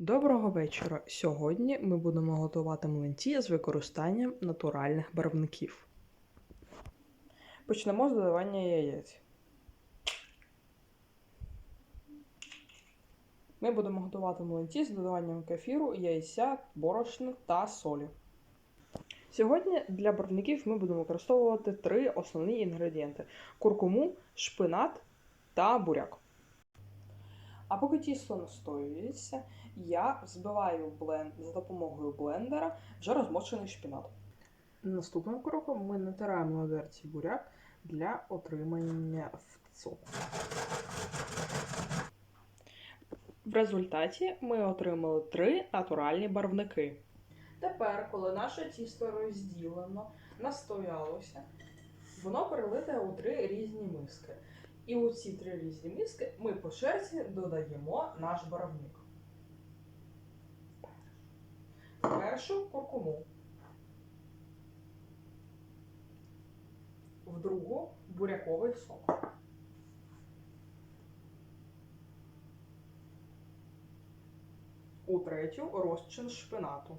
Доброго вечора. Сьогодні ми будемо готувати млинці з використанням натуральних барвників. Почнемо з додавання яєць. Ми будемо готувати млинці з додаванням кефіру, яйця, борошна та солі. Сьогодні для барвників ми будемо використовувати три основні інгредієнти: куркуму, шпинат та буряк. А поки тісто настоюється, я взбиваю в блен... за допомогою блендера вже розмочений шпінат. Наступним кроком ми натираємо на дерці буряк для отримання соку. В результаті ми отримали три натуральні барвники. Тепер, коли наше тісто розділено, настоялося, воно перелите у три різні миски. І у ці три різні миски ми по черзі додаємо наш барвник. Першу куркуму. В другу буряковий сок. У третю розчин шпинату.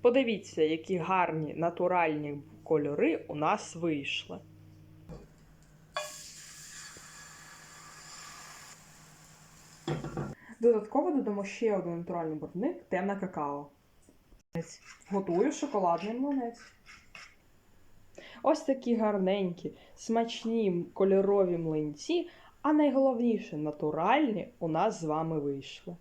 Подивіться, які гарні натуральні кольори у нас вийшли. Додатково додамо ще один натуральний барвник темне какао. Готую шоколадний млинець. Ось такі гарненькі, смачні кольорові млинці, а найголовніше натуральні у нас з вами вийшли.